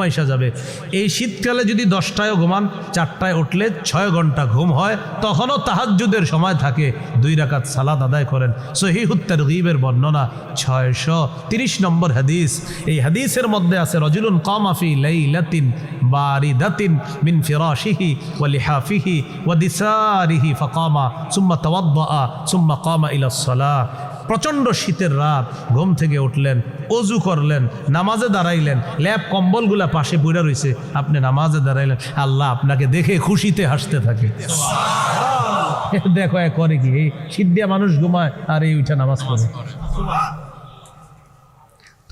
মাইসা যাবে। এই শীতকালে যদি দশটায় ঘুমান, চারটায় উঠলে ছয় ঘণ্টা ঘুম হয়, তখনও তাহাজ্জুদের সময় থাকে। দুই রাকাত সালাদ আদায় করেন। সহিহুত্তার গিবের বর্ণনা ছয়শো তিরিশ নম্বর হাদিস। এই হাদিসের মধ্যে আছে, রজুলুন কামাফি লাইলাতিন বারিদাতিন মিন ফিরাশিহি ওয়া লিহাফিহি ওয়া দিসারিহি ফাকামা সুম্মা তাওয়াদ্দা সুম্মা কামা ইলা সালাহ। প্রচণ্ড শীতের রাত। ঘুম থেকে উঠলেন, অজু করলেন, নামাজে দাঁড়াইলেন ল্যাপ কম্বলগুলা পাশে পড়ে রয়েছে আপনি নামাজে দাঁড়াইলেন, আল্লাহ আপনাকে দেখে খুশিতে হাসতে থাকে। দেখো করে কি, এই শীত দিয়া মানুষ ঘুমায়, আর এই উঠে নামাজ পড়ে।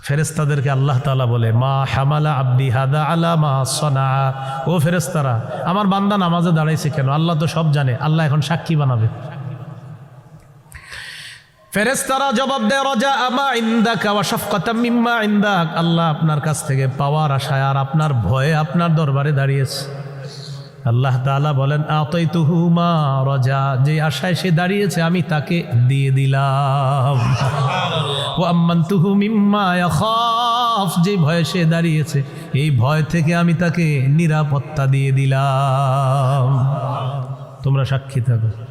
ফেরেস্তাদেরকে আল্লাহ তালা বলে, মা হামালা আব্দি হাদা আলা মা সনা ও ফেরেস্তারা আমার বান্দা নামাজে দাঁড়াইছে কেন? আল্লাহ তো সব জানে, আল্লাহ এখন সাক্ষী বানাবে। ফেরেস্তারা জবাব দেয়, রজা আমা ইন্দাক ওয়া শাফকাতাম মিম্মা ইন্দাক। আল্লাহ আপনার কাছ থেকে পাওয়ার আশায় আর আপনার ভয়ে আপনার দরবারে দাঁড়িয়েছে। আল্লাহ তাআলা বলেন, আতাইতুহু মা রজা, যে আশায় সে দাঁড়িয়েছে, আমি তাকে দিয়ে দিলাম। ও আম্মান্তুহু মিম্মা ইয়াখাফ, যে ভয়ে সে দাঁড়িয়েছে, এই ভয় থেকে আমি তাকে নিরাপত্তা দিয়ে দিলাম। তোমরা সাক্ষী থাকো।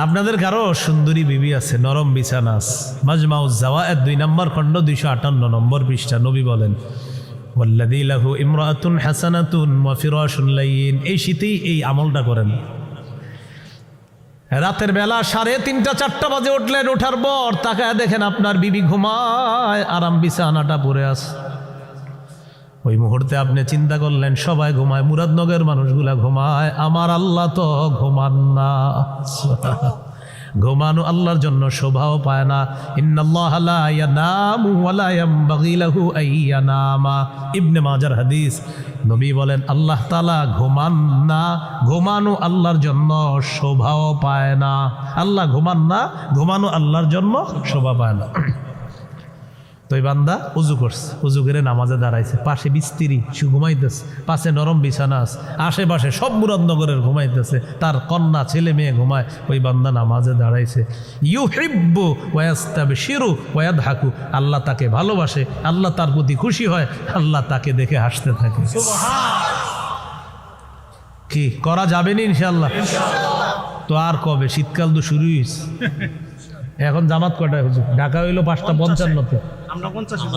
আপনাদের কারও সুন্দরী বিবি আছে, নরম বিছানাস মাজমাউ জাওয়ায়েদ দুই নম্বর খণ্ড, দুইশো আটান্ন নম্বর পৃষ্ঠা, নবী বলেন, ওয়াল্লাযী লাহু ইমরাআতুন হাসানাতুন লাইয়িন এই শীতেই এই আমলটা করেন। রাতের বেলা সাড়ে তিনটা, চারটা বাজে উঠলেন ওঠার পর তাকায় দেখেন আপনার বিবি ঘুমায়, আরাম বিছানাটা পরে আছে। ওই মুহূর্তে আপনি চিন্তা করলেন, সবাই ঘুমায়, মুরাদনগরের মানুষগুলা ঘুমায়, আমার আল্লাহ তো ঘুমান না। ঘুমানো আল্লাহর জন্য শোভাও পায় না। ইবনে মাজার হাদিস, নবী বলেন, আল্লাহ তাআলা ঘুমান না, ঘুমানো আল্লাহর জন্য শোভাও পায় না। আল্লাহ ঘুমান না, ঘুমানো আল্লাহর জন্য শোভা পায় না। তো এই বান্দা উজু করছে, উজু করে নামাজে দাঁড়াইছে। পাশে বিস্তিরি, সে ঘুমাইতেছে। পাশে নরম বিছানা আছে। আশেপাশে সব মুরাদনগরের ঘুমাইতেছে। তার কন্যা, ছেলে মেয়ে ঘুমায়। ওই বান্দা নামাজে দাঁড়াইছে। ইউ হিব্বু ওয়াস্তাবে শিরু ওয়াদ হাকু আল্লাহ তাকে ভালোবাসে। আল্লাহ তার প্রতি খুশি হয়। আল্লাহ তাকে দেখে হাসতে থাকে। কি? করা যাবে না ইনশাল্লাহ তো আর কবে? শীতকাল তো শুরুই হয়েছে এখন জামাত কটায় হুজুর? ঢাকা হইল পাঁচটা পঞ্চান্নতে। আমরা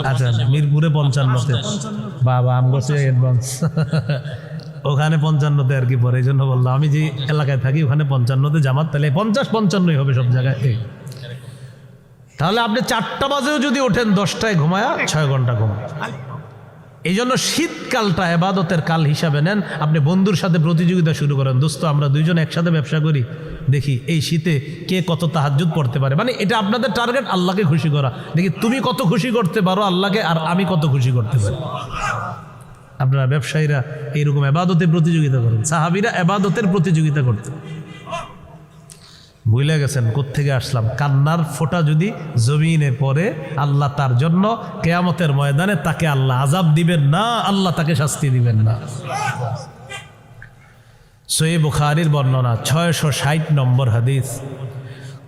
আচ্ছা মিরপুরে পঞ্চান্নতে। বাবা আমগছে অ্যাডভান্স ওখানে পঞ্চান্নতে আর কি পরে এই জন্য বললাম আমি যে এলাকায় থাকি ওখানে পঞ্চান্নতে জামাত তাহলে পঞ্চাশ পঞ্চান্নই হবে সব জায়গায়। তাহলে আপনি চারটা বাজেও যদি ওঠেন দশটায় ঘুমায়া ছয় ঘণ্টা ঘুমায় এই জন্য শীতকালটা এবাদতের কাল হিসাবে নেন। আপনি বন্ধুর সাথে প্রতিযোগিতা শুরু করেন। দোস্ত, আমরা দুইজন একসাথে ব্যবসা করি। দেখি, এই শীতে কে কত তাহাজ্জুদ পড়তে পারে। মানে এটা আপনাদের টার্গেট, আল্লাহকে খুশি করা। দেখি, তুমি কত খুশি করতে পারো আল্লাহকে আর আমি কত খুশি করতে পারি। আপনারা ব্যবসায়ীরা এইরকম এবাদতের প্রতিযোগিতা করেন। সাহাবিরা এবাদতের প্রতিযোগিতা করতেন। ভুলে গেছেন কোত্থেকে আসলাম কান্নার ফোঁটা যদি জমিনে পড়ে আল্লাহ তার জন্য কেয়ামতের ময়দানে তাকে আল্লাহ আজাব দিবেন না আল্লাহ তাকে শাস্তি দিবেন না সই বুখারির বর্ণনা ছয়শো ষাট নম্বর হাদিস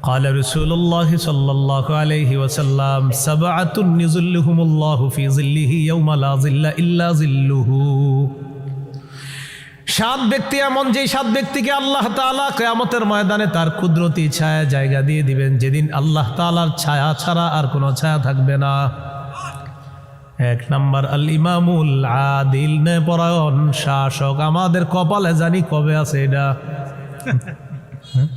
قال رسول الله صلى الله عليه وسلم سبعة يظلهم الله في ظله يوم لا ظل إلا ظله সাত ব্যক্তি, এমন যে সাত ব্যক্তিকে আল্লাহ তাআলা কেয়ামতের ময়দানে তার কুদরতি ছায়া জায়গা দিয়ে দিবেন, যেদিন আল্লাহ তাআলার ছায়া ছাড়া আর কোনো ছায়া থাকবে না। এক নাম্বার আল ইমামুল আদিল পরায়ণ শাসক। আমাদের কপালে জানি কবে আছে এটা? হ্যাঁ?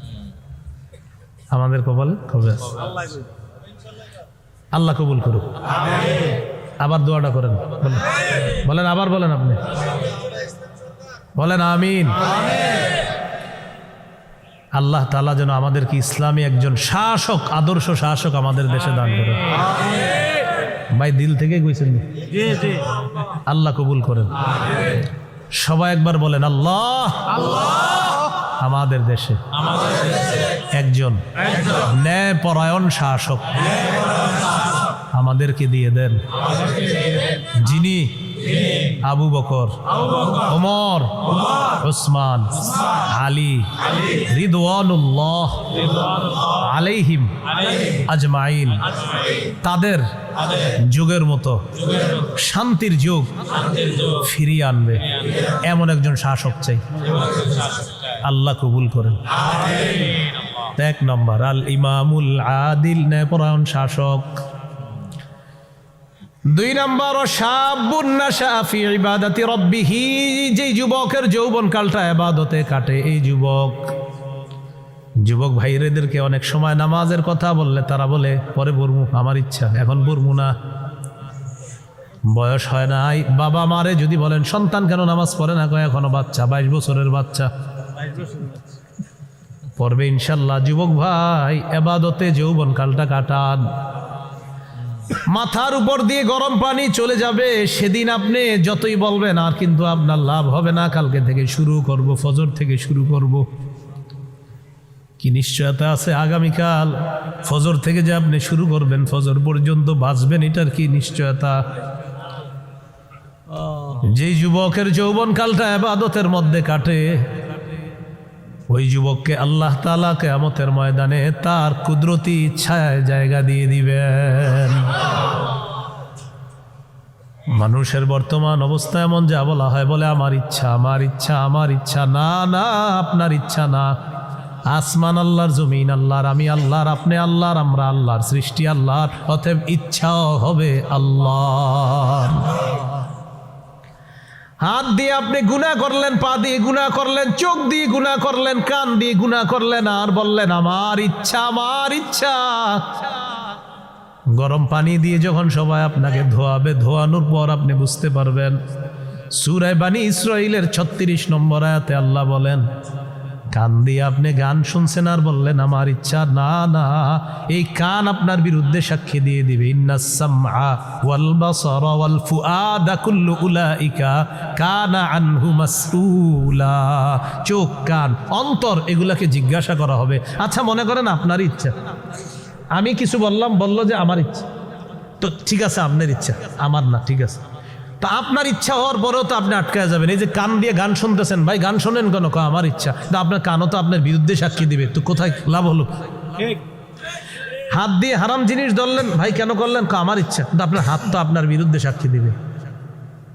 আমাদের কপালে কবে আছে? আল্লাহ কবুল করুক। আবার দোয়াটা করেন। বলেন, আবার বলেন আপনি। বলেন আমিন। আল্লাহ তালা যেন আমাদেরকে ইসলামী একজন শাসক আদর্শ শাসক আমাদের দেশে দান করে ভাই দিল থেকে জি আল্লাহ কবুল করেন। সবাই একবার বলেন আল্লাহ আমাদের দেশে একজন ন্যায় পরায়ণ শাসক আমাদেরকে দিয়ে দেন। যিনি আবু বকর, ওমর, ওসমান, আলী, রিদওয়ানুল্লাহ আলাইহিম আজমাইন। তাদের যুগের মতো শান্তির যুগ ফিরিয়ে আনবে এমন একজন শাসক চাই। আল্লাহ কবুল করেন। এক নম্বর আল ইমামুল আদিল ন্যায়পরায়ণ শাসক। দুই নম্বর সাবুন্নাশাফি ইবাদাতি রব্বিহি যে যুবকের যৌবন কালটা এবাদতে কাটে। এই যুবক যুবক ভাইরেদেরকে অনেক সময় নামাজের কথা বললে তারা বলে, পরে বর্মু, আমার ইচ্ছা, এখন বর্মু না। বয়স হয় নাই। বাবা মারে যদি বলেন, সন্তান কেন নামাজ পড়ে না কয় এখনও বাচ্চা, বাইশ বছরের বাচ্চা? পড়বে ইনশাল্লাহ। যুবক ভাই, এবাদতে যৌবন কালটা কাটান। মাথার উপর দিয়ে গরম পানি চলে যাবে সেদিন আপনি যতই বলবেন আর কিন্তু আপনার লাভ হবে না। কালকে থেকে শুরু করব ফজর থেকে শুরু করব। কি নিশ্চয়তা আছে আগামীকাল? ফজর থেকে যে আপনি শুরু করবেন ফজর পর্যন্ত বাঁচবেন এটার কি নিশ্চয়তা? যেই যুবকের যৌবনকালটা আবাদতের মধ্যে কাটে ওই যুবককে আল্লাহ তালা কেয়ামতের ময়দানে তার কুদরতি ইচ্ছায় জায়গা দিয়ে দিবেন। মানুষের বর্তমান অবস্থা এমন যা বলা হয়, বলে, আমার ইচ্ছা আমার ইচ্ছা আমার ইচ্ছা, না না, আপনার ইচ্ছা না। আসমান আল্লাহর, জমিন আল্লাহর, আমি আল্লাহর, আপনি আল্লাহর, আমরা আল্লাহর, সৃষ্টি আল্লাহর, অতএব ইচ্ছাও হবে আল্লাহ হাত দিয়ে আপনি গুণা করলেন, পা দিয়ে গুণা করলেন, চোখ দিয়ে গুণা করলেন, কান দিয়ে গুণা করলেন আর বললেন, আমার ইচ্ছা আমার ইচ্ছা। গরম পানি দিয়ে যখন সবাই আপনাকে ধোয়াবে, ধোয়ানোর পর আপনি বুঝতে পারবেন, সুরায় বাণী ইসরায়েলের ছত্রিশ নম্বর আয়াতে আল্লাহ বলেন কান দিয়ে আপনি গান শুনছেন আর বললেন, আমার ইচ্ছা, না না, এই কান আপনার বিরুদ্ধে সাক্ষী দিয়ে দিবে। চোখ, কান, অন্তর, এগুলাকে জিজ্ঞাসা করা হবে। আচ্ছা মনে করেন আপনার ইচ্ছা। আমি কিছু বললাম, বলল যে আমার ইচ্ছা। তো ঠিক আছে, আপনার ইচ্ছা। আমার না, ঠিক আছে। তা আপনার ইচ্ছা হওয়ার পরেও তো আপনি আটকায় যাবেন। এই যে কান দিয়ে গান শুনতেছেন ভাই গান শোনেন কেন? আমার ইচ্ছা। তা আপনার কানও তো আপনার বিরুদ্ধে সাক্ষী দিবে। তো কোথায় লাভ হলো? হাত দিয়ে হারাম জিনিস ধরলেন ভাই কেন করলেন? আমার ইচ্ছা। কিন্তু আপনার হাত তো আপনার বিরুদ্ধে সাক্ষী দিবে।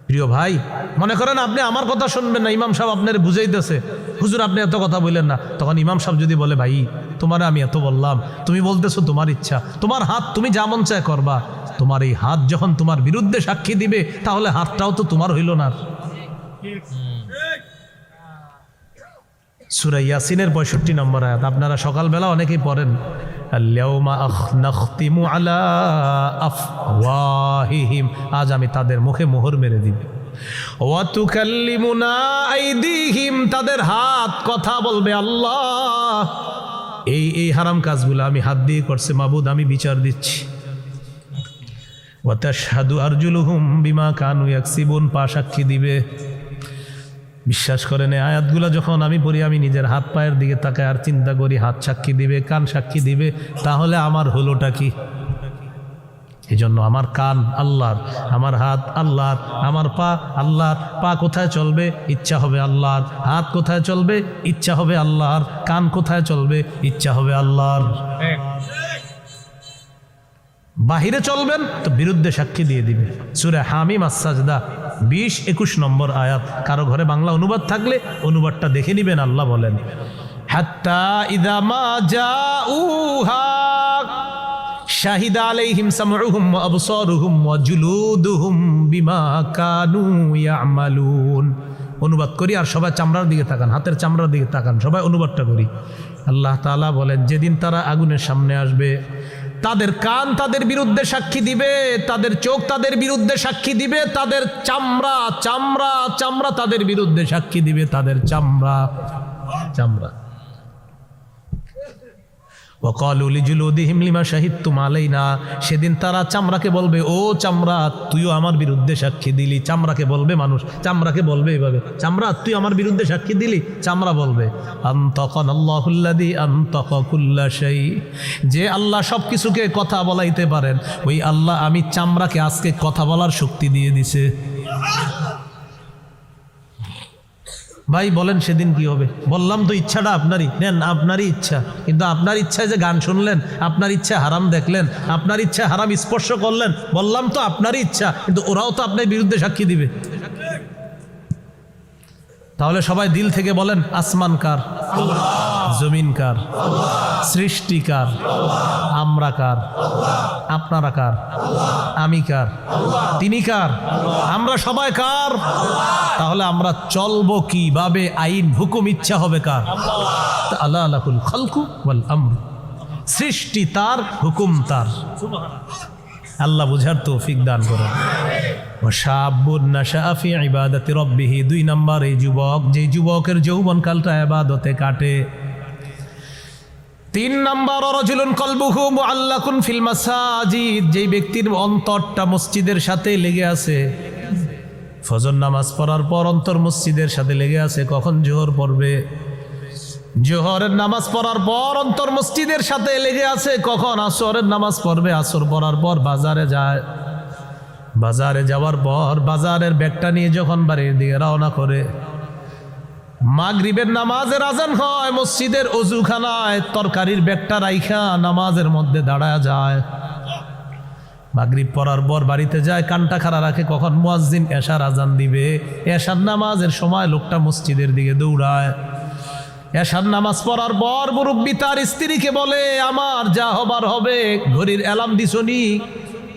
প্রিয় ভাই, মনে করেন আপনি আমার কথা শুনবেন না, ইমাম সাহেব আপনার বুঝাইতেছে। হুজুর, আপনি এত কথা বললেন না। তখন ইমাম সাহেব যদি বলে, ভাই, তোমার আমি এত বললাম, তুমি বলতেছো তোমার ইচ্ছা, তোমার হাত তুমি যা মন চায় করবা, তোমার এই হাত যখন তোমার বিরুদ্ধে সাক্ষী দিবে, তাহলে হাতটাও তো তোমার হইল না। সুরা ইয়াসিনের পঁয়ষট্টি নম্বর আয়াত। আপনারা সকালবেলা অনেকেই পড়েন আজ আমি তাদের মুখে মোহর মেরে দিব। তাদের হাত কথা বলবে আল্লাহ। এই এই হারাম কাজগুলো আমি হাত দিয়ে করছে, মাবুদ আমি বিচার দিচ্ছি। সাধু ওয়াতাশহাদু আরজুলুহুম বিমা কানু ইয়াকসিবুন। পা সাক্ষী দিবে। বিশ্বাস করেন, এই আয়াতগুলো যখন আমি পড়ি, আমি নিজের হাত পায়ের দিকে তাকায় আর চিন্তা করি, হাত সাক্ষী দিবে, কান সাক্ষী দিবে, তাহলে আমার হলোটা কি? এই জন্য আমার কান আল্লাহর, আমার হাত আল্লাহর, আমার পা আল্লাহর, পা কোথায় চলবে? ইচ্ছা হবে আল্লাহর, হাত কোথায় চলবে? ইচ্ছা হবে আল্লাহর, কান কোথায় চলবে? ইচ্ছা হবে আল্লাহর। বাহিরে চলবেন, তো বিরুদ্ধে সাক্ষী দিয়ে দিবে। সুরে হামিম আসাজদা বিশ একুশ নম্বর আয়াত, কারও ঘরে বাংলা অনুবাদ থাকলে অনুবাদটা দেখে নিবেন, আল্লাহ বলেন। হাত্তা ইদামা জাউহা, শাহিদা আলাইহিম সামউহুম ওয়া আবসারুহুম বিমা কানু ইয়ামালুন। অনুবাদ করি আর সবাই চামড়ার দিকে তাকান, হাতের চামড়ার দিকে তাকান, সবাই অনুবাদটা করি। আল্লাহ তাআলা বলেন, যেদিন তারা আগুনের সামনে আসবে তাদের কান তাদের বিরুদ্ধে সাক্ষী দিবে, তাদের চোখ তাদের বিরুদ্ধে সাক্ষী দিবে, তাদের চামড়া চামড়া চামড়া তাদের বিরুদ্ধে সাক্ষী দিবে, তাদের চামড়া চামড়া। সেদিন তারা চামড়াকে বলবে, ও চামড়া, তুইও আমার বিরুদ্ধে সাক্ষী দিলি। চামড়াকে বলবে মানুষ, চামড়াকে বলবে এইভাবে চামড়া, তুই আমার বিরুদ্ধে সাক্ষী দিলি? চামড়া বলবে আন্তকন যে আল্লাহ সব কিছুকে কথা বলাইতে পারেন, ওই আল্লাহ আমি চামড়াকে আজকে কথা বলার শক্তি দিয়ে দিছে। ভাই বলেন সেদিন কি হবে? বললাম তো ইচ্ছাটা আপনারই। নেন, আপনারই ইচ্ছা। কিন্তু আপনার ইচ্ছায় যে গান শুনলেন, আপনার ইচ্ছা হারাম দেখলেন, আপনার ইচ্ছা হারাম স্পর্শ করলেন, বললাম তো আপনারই ইচ্ছা, কিন্তু ওরাও তো আপনার বিরুদ্ধে সাক্ষী দিবে। তাহলে সবাই দিল থেকে বলেন, আসমান কার? জমিন কার? সৃষ্টি কার? আমরা কার? আপনারা কার? আমি কার? তিনি কার? আমরা সবাই কার? তাহলে আমরা চলবো কীভাবে? আইন, হুকুম, ইচ্ছা হবে কার? আল্লাহ আল্লাহুল খালকু ওয়াল আমর। সৃষ্টি তার, হুকুম তার। আল্লাহ বুঝার তৌফিক দান করেন। শাফি ইবাদতে রব্বিহি। দুই নাম্বার, এই যুবক, যে যুবকের যৌবন কালটা ইবাদতে কাটে তিন নাম্বার রজুলুন কলবুহু মুআল্লাকুন ফিল মাসাজিদ, যেই ব্যক্তির অন্তরটা মসজিদের সাথে লেগে আছে। ফজর নামাজ পড়ার পর অন্তর মসজিদের সাথে লেগে আছে, কখন জোহর পড়বে? জোহরের নামাজ পড়ার পর অন্তর মসজিদের সাথে লেগে আছে, কখন আসরের নামাজ পড়বে? আসর পড়ার পর বাজারে যায়। বাজারে যাওয়ার পর বাজারের ব্যাগটা নিয়ে যখন বাড়ির দিকে রওনা করে মাগরিবের নামাজের আজান হয়, মসজিদের অজুখানায় তরকারির ব্যাগটা রাইখা নামাজের মধ্যে দাঁড়ায় যায়। মাগরিব পড়ার পর বাড়িতে যায়, কানটা খাড়া রাখে, কখন মুয়াজ্জিন এশার আজান দিবে? এশার নামাজের সময় লোকটা মসজিদের দিকে দৌড়ায়। এশার নামাজ পড়ার পর মুরব্বী তার স্ত্রীকে বলে, আমার যা হবার হবে, ঘড়ির অ্যালার্ম দিছনি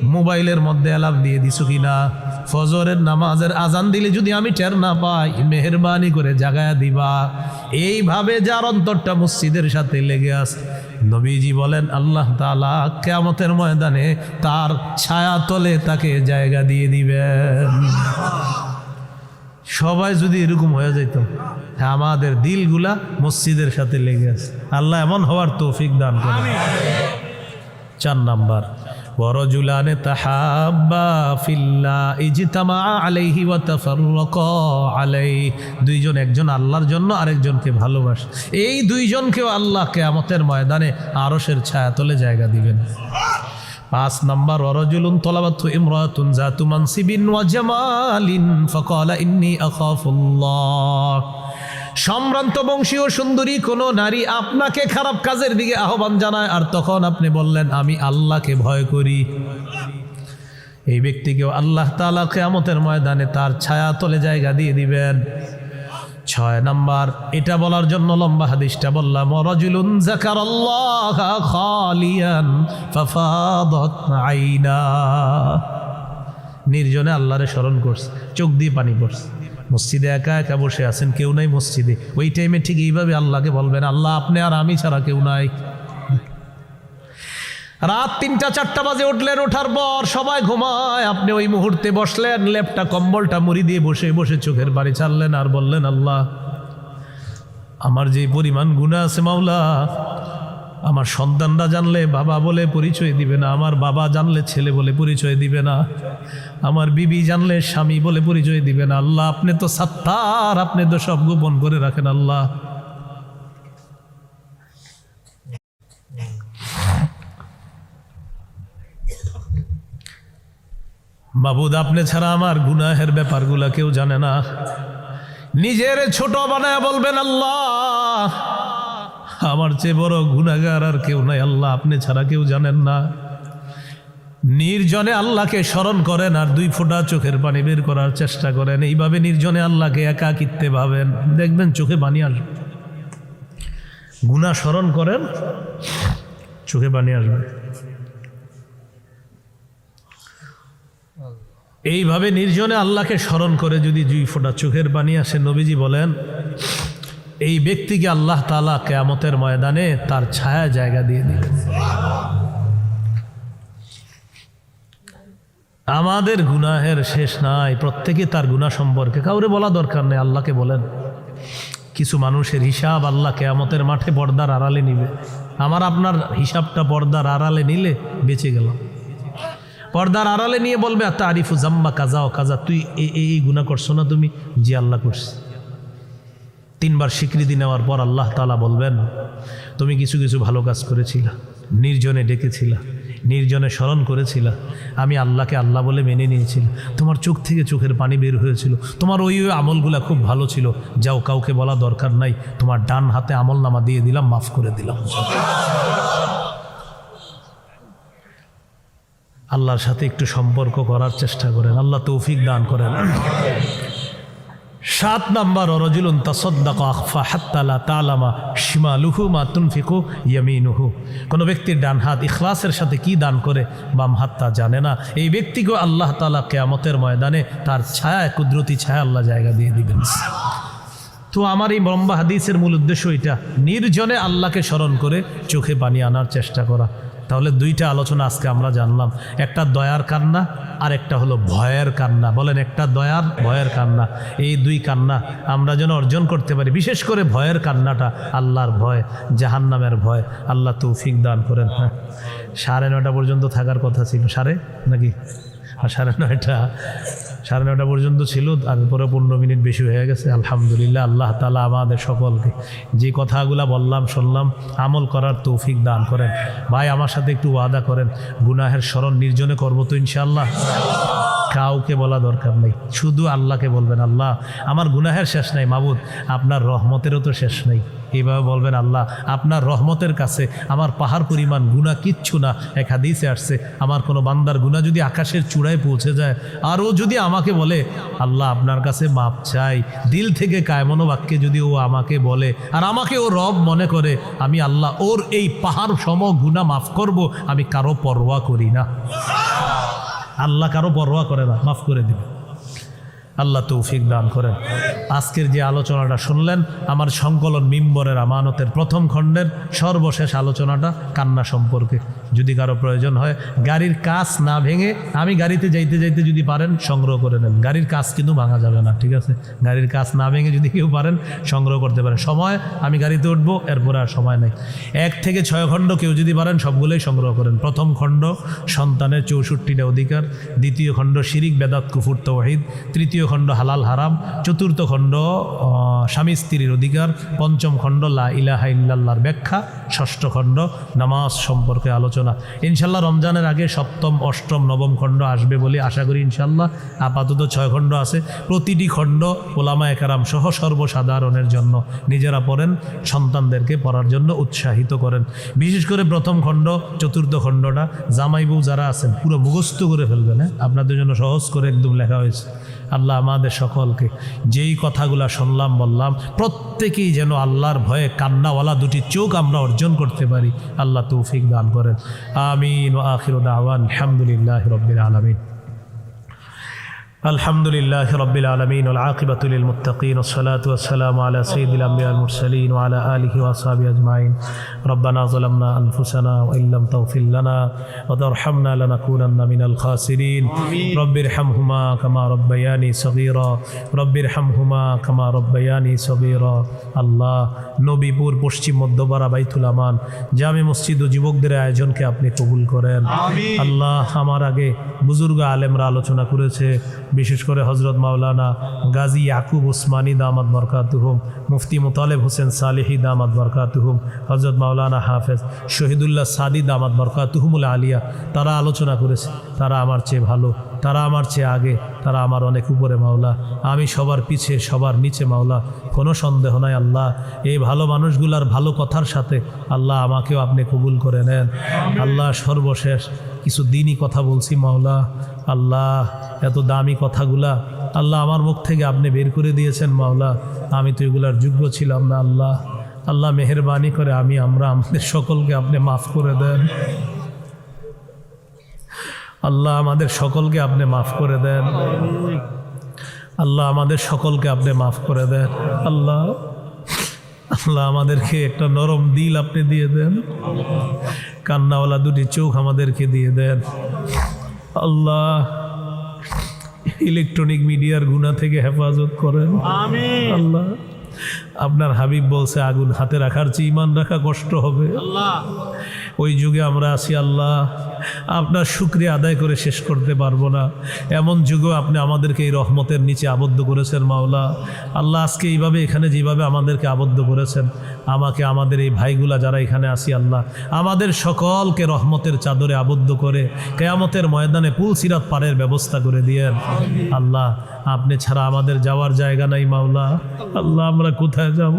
মোবাইলের মধ্যে অ্যালার্ম দিয়ে দিছো কিনা? ফজরের নামাজের আজান দিলে যদি আমি টের না পাই মেহরবানি করে জাগায়া দিবা। এইভাবে যার অন্তরটা মসজিদের সাথে লেগে আছে। নবীজি বলেন আল্লাহ তালা কেয়ামতের ময়দানে তার ছায়া তলে তাকে জায়গা দিয়ে দিবেন। সবাই যদি এরকম হয়ে যেত আমাদের দিলগুলা মসজিদের সাথে লেগে আছে। আল্লাহ এমন হওয়ার তৌফিক দান করে চার নাম্বার। ورجلان تحابا في الله اجتمع عليه وتفرقا عليه দুইজন একজন আল্লাহর জন্য আরেকজনকে ভালোবাসে এই দুইজনকেও আল্লাহ কেয়ামতের ময়দানে আরশের ছায়া তলে জায়গা দিবেন পাঁচ নাম্বার ওরজুলুন তলাবাতু ইমরাতুন জাতু মানসিবিন ওয়া জামালিন ফাকালা ইন্নী আখাফুল্লাহ সম্ভ্রান্ত বংশীয় সুন্দরী, কোনো নারী আপনাকে খারাপ কাজের দিকে আহ্বান জানায়। আর তখন আপনি বললেন, আমি আল্লাহকে ভয় করি। এই ব্যক্তিকেও আল্লাহ তালা কেয়ামতের ময়দানে তার ছায়া তলে জায়গা দিয়ে দিবেন। ছয় নাম্বার, এটা বলার জন্য লম্বা হাদিসটা বললাম রজুলুন জাকার খালিয়ান আইনা। নির্জনে আল্লাহরে স্মরণ করছে, চোখ দিয়ে পানি পড়ছে। মসজিদে একা একা বসে আছেন, কেউ নাই মসজিদে। ওই টাইমে ঠিক এইভাবে আল্লাহকে বলবেন, আল্লাহ, আপনি আর আমি ছাড়া কেউ নাই। রাত তিনটা, চারটা বাজে উঠলেন, ওঠার পর সবাই ঘুমায়। আপনি ওই মুহূর্তে বসলেন, লেপটা, কম্বলটা মুড়ি দিয়ে বসে বসে চোখের বাড়ি ছাড়লেন আর বললেন, আল্লাহ, আমার যে পরিমাণ গুণা আছে মাওলা আমার সন্তানরা জানলে বাবা বলে পরিচয় দিবে না, আমার বাবা জানলে ছেলে বলে পরিচয় দিবে না, আমার বিবি জানলে স্বামী বলে পরিচয় দিবে না। আল্লাহ, আপনি তো সাত্তার, আপনি তো সব গোপন করে রাখেন আল্লাহ। বাবুদ আপনি ছাড়া আমার গুনাহের ব্যাপারগুলা কেউ জানে না। নিজের ছোট বানায় বলবেন আল্লাহ। আমার চেয়ে বড় গুনাগার আর কেউ নাই, আল্লাহ আপনি ছাড়া কেউ জানেন না। নির্জনে আল্লাহকে স্মরণ করেন আর দুই ফোঁটা চোখের পানি বের করার চেষ্টা করেন। এইভাবে নির্জনে আল্লাহকে একাকিত্বে ভাবেন। দেখবেন চোখে পানি আসবে। গুণা স্মরণ করেন, চোখে পানি আসবে। এইভাবে নির্জনে আল্লাহকে স্মরণ করে যদি দুই ফোঁটা চোখের পানি আসে, নবীজি বলেন এই ব্যক্তিকে আল্লাহ তালা কেয়ামতের ময়দানে তার ছায়া জায়গা দিয়ে দিবেন। আমাদের গুনাহের শেষ নাই, প্রত্যেকে তার গুণা সম্পর্কে কাউরে বলা দরকার নেই, আল্লাহকে বলেন। কিছু মানুষের হিসাব আল্লাহ কেয়ামতের মাঠে পর্দার আড়ালে নিবে। আমার আপনার হিসাবটা পর্দার আড়ালে নিলে বেঁচে গেলাম। পর্দার আড়ালে নিয়ে বলবে আত্মা আরিফু জাম্মা কাজা ও কাজা, তুই এই এই গুণা করছ না তুমি? জি, আল্লাহ করছি। তিনবার স্বীকৃতি নেওয়ার পর আল্লাহ তালা বলবেন, তুমি কিছু কিছু ভালো কাজ করেছিলা, নির্জনে ডেকেছিলা, নির্জনে স্মরণ করেছিল। আমি আল্লাহকে আল্লাহ বলে মেনে নিয়েছিলাম। তোমার চোখ থেকে চোখের পানি বের হয়েছিল। তোমার ওই ওই আমলগুলা খুব ভালো ছিল। যাও, কাউকে বলা দরকার নাই। তোমার ডান হাতে আমল নামা দিয়ে দিলাম, মাফ করে দিলাম। আল্লাহর সাথে একটু সম্পর্ক করার চেষ্টা করেন। আল্লাহ তৌফিক দান করেন। সাত নাম্বার অরজুলুন তাসদ্দাক আখফা হাত্তালা তালামা শিমালুহু মা তুনফিকু ইয়ামিনুহু। কোনো ব্যক্তির ডান হাত ইখলাসের সাথে কি দান করে, বাম হাত তা জানে না। এই ব্যক্তিকে আল্লাহ তালা কেয়ামতের ময়দানে তার ছায়া, কুদরতি ছায়া আল্লাহ জায়গা দিয়ে দিবেন। তো আমার এই লম্বা হাদিসের মূল উদ্দেশ্য এটা, নির্জনে আল্লাহকে স্মরণ করে চোখে পানি আনার চেষ্টা করা। তাহলে দুইটা আলোচনা আজকে আমরা জানলাম। একটা দয়ার কান্না আর একটা হলো ভয়ের কান্না। বলেন, একটা দয়ার, ভয়ের কান্না। এই দুই কান্না আমরা যেন অর্জন করতে পারি। বিশেষ করে ভয়ের কান্নাটা আল্লাহর ভয়, জাহান্নামের ভয়। আল্লাহ তৌফিক দান করেন। হ্যাঁ। সাড়ে নয়টা পর্যন্ত থাকার কথা ছিল। সাড়ে নাকি? আর সাড়ে নয়টা সাড়ে নয়টা পর্যন্ত ছিল, তারপরে পনেরো মিনিট বেশি হয়ে গেছে। আলহামদুলিল্লাহ, আল্লাহ তালা আমাদের সকলকে যে কথাগুলো বললাম, শুনলাম, আমল করার তৌফিক দান করেন। ভাই, আমার সাথে একটু ওয়াদা করেন, গুনাহের স্মরণ নির্জনে করব তো ইনশাআল্লাহ। কাউকে বলা দরকার নেই। শুধু আল্লাহকে বলবেন, আল্লাহ, আমার গুনাহের শেষ নাই মাবুদ, আপনার রহমতেরও তো শেষ নেই। এইভাবে বলবেন, আল্লাহ, আপনার রহমতের কাছে আমার পাহাড় পরিমাণ গুণা কিচ্ছু না। এক হাদিসে আসছে, আমার কোনো বান্দার গুণা যদি আকাশের চূড়ায় পৌঁছে যায় আর ও যদি আমাকে বলে, আল্লাহ, আপনার কাছে মাপ চাই, দিল থেকে কায়মনো বাক্যে যদি ও আমাকে বলে, আর আমাকে ও রব মনে করে, আমি আল্লাহ ওর এই পাহাড় সম গুণা মাফ করব, আমি কারও পরোয়া করি না আল্লাহ কারও পরোয়া করে না মাফ করে দিবে। আল্লাহ তৌফিক দান করেন। আজকের যে আলোচনাটা শুনলেন, আমার সংকলন মিম্বরের আমানতের প্রথম খণ্ডের সর্বশেষ আলোচনাটা কান্না সম্পর্কে। যদি কারও প্রয়োজন হয়, গাড়ির কাজ না ভেঙে আমি গাড়িতে যাইতে যাইতে যদি পারেন, সংগ্রহ করে নেন। গাড়ির কাজ কিন্তু ভাঙা যাবে না, ঠিক আছে? গাড়ির কাজ না ভেঙে যদি কেউ পারেন, সংগ্রহ করতে পারেন। সময়, আমি গাড়িতে উঠবো, এরপরে আর সময় নেই। এক থেকে ছয় খণ্ড কেউ যদি পারেন, সবগুলোই সংগ্রহ করেন। প্রথম খণ্ড, সন্তানের চৌষট্টিটা অধিকার। দ্বিতীয় খণ্ড, শিরিক, বেদাত, কুফুর, তৌহিদ। তৃতীয় খণ্ড হালাল হারাম, চতুর্থ খণ্ড স্বামী স্ত্রীর অধিকার, পঞ্চম খণ্ড, লা ইলাহা ইল্লাল্লাহর ব্যাখ্যা, ষষ্ঠ খণ্ড, নামাজ সম্পর্কে আলোচনা। ইনশাল্লাহ রমজানের আগে সপ্তম, অষ্টম, নবম খণ্ড আসবে বলে আশা করি ইনশাল্লাহ। আপাতত ছয় খণ্ড আছে। প্রতিটি খণ্ড ওলামা একারাম সহ সর্বসাধারণের জন্য নিজেরা পড়েন, সন্তানদেরকে পড়ার জন্য উৎসাহিত করেন। বিশেষ করে প্রথম খণ্ড, চতুর্থ খণ্ডটা, জামাইবু যারা আছেন, পুরো মুখস্থ করে ফেলবেন হ্যাঁ? আপনাদের জন্য সহজ করে একদম লেখা হয়েছে। আল্লাহ আমাদের সকলকে যেই কথাগুলো শুনলাম, বললাম, প্রত্যেকেই যেন আল্লাহর ভয়ে কান্নাওয়ালা দুটি চোখ আমরা অর্জন করতে পারি। আল্লাহ তৌফিক দান করেন। আমিন ও আখির দাওয়ান। আলহামদুলিল্লাহ রবিল আলমিন। الحمد لله رب العالمين والعاقبة للمتقين والصلاة والسلام على سيد الأنبياء المرسلين وعلى آله وأصحابه أجمعين ربنا ظلمنا أنفسنا وإن لم تغفر لنا وترحمنا لنكونن من الخاسرين رب ارحمهما كما ربياني صغيرا. رب ارحمهما كما ربياني صغيرا. الله নবীপুর পশ্চিম মধ্যপাড়া বাইতুল আমান জামে মসজিদ ও যুবকদের আয়োজনকে আপনি কবুল করেন। আল্লাহ আমার আগে বুজুর্গ আলেমরা আলোচনা করেছে। বিশেষ করে হজরত মাওলানা গাজী ইয়াকুব উসমানী দামাদ বরকাতুহুম মুফতি মুতালেব হোসেন সালেহি দামাদ বরকাতুহুম হজরত মাওলানা হাফেজ শহীদুল্লাহ সাদি দামাদ বরকাতুহুমুল আলিয়া তারা আলোচনা করেছে। তারা আমার চেয়ে ভালো। তারা আমার চেয়ে আগে, তারা আমার অনেক উপরে মাওলা। আমি সবার পিছে, সবার নিচে মাওলা। কোনো সন্দেহ নাই আল্লাহ। এই ভালো মানুষগুলার ভালো কথার সাথে আল্লাহ আমাকেও আপনি কবুল করে নেন। আল্লাহ সর্বশেষ কিছু দিনই কথা বলছি মাওলা। আল্লাহ, এত দামি কথাগুলা আল্লাহ আমার মুখ থেকে আপনি বের করে দিয়েছেন মাওলা। আমি তো এগুলার যোগ্য ছিলাম না আল্লাহ। আল্লাহ মেহরবানি করে আমি, আমরা আমাদের সকলকে আপনি মাফ করে দেন। আল্লাহ আমাদের সকলকে আপনি মাফ করে দেন। আল্লাহ আমাদের সকলকে আপনি মাফ করে দেন। আল্লাহ আল্লাহ আমাদেরকে একটা নরম দিল আপনি দিয়ে দেন। কান্নাওয়ালা দুটি চোখ আমাদেরকে দিয়ে দেন। আল্লাহ ইলেকট্রনিক মিডিয়ার গুণা থেকে হেফাজত করেন। আল্লাহ আপনার হাবিব বলছে আগুন হাতে রাখার চেয়ে ইমান রাখা কষ্ট হবে। ওই যুগে আমরা আছি, আল্লাহ, আপনার শুক্রিয়া আদায় করে শেষ করতে পারব না। এমন যুগেও আপনি আমাদেরকে এই রহমতের নিচে আবদ্ধ করেছেন, মাওলা। আল্লাহ আজকে এইভাবে এখানে যেভাবে আমাদেরকে আবদ্ধ করেছেন, আমাকে, আমাদের এই ভাইগুলা যারা এখানে আসি আল্লাহ, আমাদের সকলকে রহমতের চাদরে আবদ্ধ করে কেয়ামতের ময়দানে পুল সিরাত পারের ব্যবস্থা করে দিয়েন। আল্লাহ, আপনি ছাড়া আমাদের যাওয়ার জায়গা নাই, মাওলা। আল্লাহ, আমরা কোথায় যাব?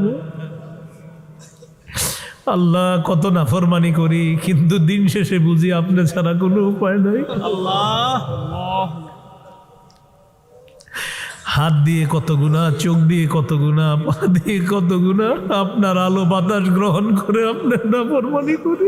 আল্লাহ কত নাফরমানি করি কিন্তু দিন শেষে বুঝি আপনার ছাড়া কোনো উপায় নাই। হাত দিয়ে কত গুণা চোখ দিয়ে কত গুণা পা দিয়ে কত গুণা আপনার আলো বাতাস গ্রহণ করে আপনার নাফরমানি করি।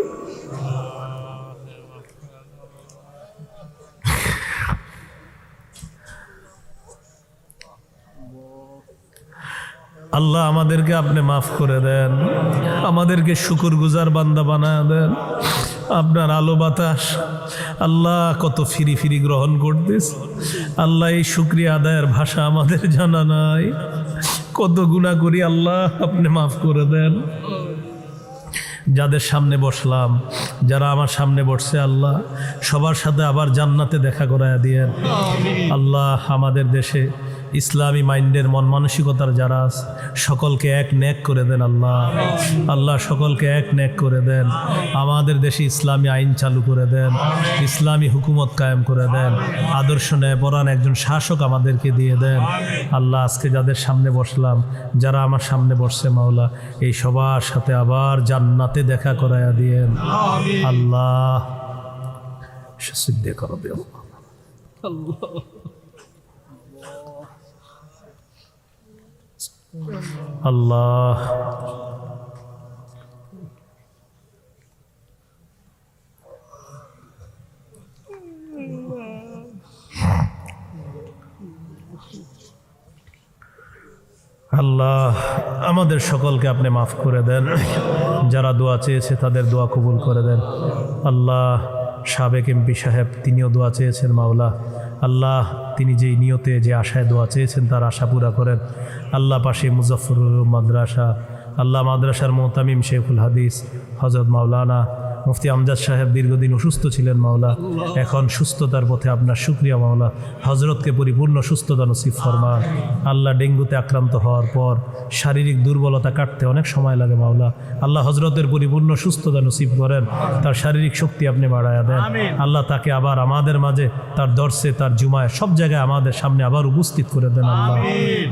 আল্লাহ আমাদেরকে আপনি মাফ করে দেন। আমাদেরকে শুকুর গুজার বান্দা বানায় দেন। আপনার আলো বাতাস। আল্লাহ কত ফিরি ফিরি গ্রহণ করতেস আল্লাহ এই শুক্রিয়া আদায়ের ভাষা আমাদের জানা নাই। কত গুণা করি আল্লাহ আপনি মাফ করে দেন। যাদের সামনে বসলাম, যারা আমার সামনে বসছে আল্লাহ, সবার সাথে আবার জান্নাতে দেখা করায় দিয়েন। আল্লাহ আমাদের দেশে ইসলামী মাইন্ডের মন মানসিকতার যারা আছে, সকলকে এক ন্যাক করে দেন আল্লাহ। আল্লাহ সকলকে এক ন্যাক করে দেন। আমাদের দেশে ইসলামী আইন চালু করে দেন ইসলামী হুকুমত কায়েম করে দেন আদর্শ ন্যায় পরাণ একজন শাসক আমাদেরকে দিয়ে দেন। আল্লাহ আজকে যাদের সামনে বসলাম যারা আমার সামনে বসছে মাওলা এই সবার সাথে আবার জান্নাতে দেখা করায়া দিয়েন। আল্লাহ সিদ্ধে করবে আল্লাহ। আল্লাহ। আল্লাহ, আমাদের সকলকে আপনি মাফ করে দেন। যারা দোয়া চেয়েছে তাদের দোয়া কবুল করে দেন। আল্লাহ, সাবেক এমপি সাহেব, তিনিও দোয়া চেয়েছেন মাওলা। আল্লাহ, তিনি যেই নিয়তে, যে আশায় দোয়া চেয়েছেন, তার আশা পুরা করেন। আল্লাহ পাশে মুজফরুল মাদ্রাসা আল্লাহ মাদ্রাসার মোতামিম শেখুল হাদিস হজরত মাওলানা মুফতি আমজাদ সাহেব দীর্ঘদিন অসুস্থ ছিলেন মাওলা এখন সুস্থতার পথে আপনার শুক্রিয়া মাওলা হজরতকে পরিপূর্ণ সুস্থতা নসিব ফরমান। আল্লাহ ডেঙ্গুতে আক্রান্ত হওয়ার পর শারীরিক দুর্বলতা কাটতে অনেক সময় লাগে মাওলা আল্লাহ হজরতের পরিপূর্ণ সুস্থতা নসিব করেন তার শারীরিক শক্তি আপনি বাড়ায়া দেন। আল্লাহ তাকে আবার আমাদের মাঝে তার দর্শে তার জুমায় সব জায়গায় আমাদের সামনে আবার উপস্থিত করে দেন আল্লাহ।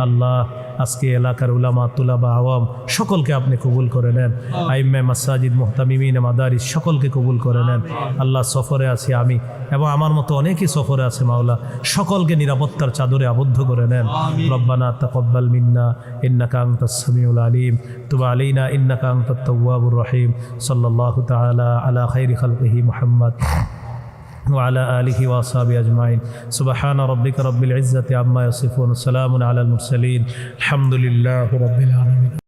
আল্লাহ আজকে এলাকার উলামা তুলাবা আওয়াম সকলকে আপনি কবুল করে নেন। আইম্মে মাসাজিদ মোহতামিমিন মাদারিস সকলকে কবুল করে নেন। আল্লাহ সফরে আছি আমি এবং আমার মতো অনেকই সফরে আছে মাওলা। সকলকে নিরাপত্তার চাদরে আবদ্ধ করে নেন। রব্বানা তাকব্বাল মিন্না ইন্নাকা আনতাস সামিউল আলিম। তুবা আলাইনা ইন্নাকা আনতাত তাওয়াবুর রহিম। সাল্লাল্লাহু তাআলা আলা খাইরি খালকিহি মুহাম্মদ। وعلى آله وأصحابه أجمعين. سبحان ربك رب العزة عما يصفون. سلام على المرسلين. الحمد لله رب العالمين.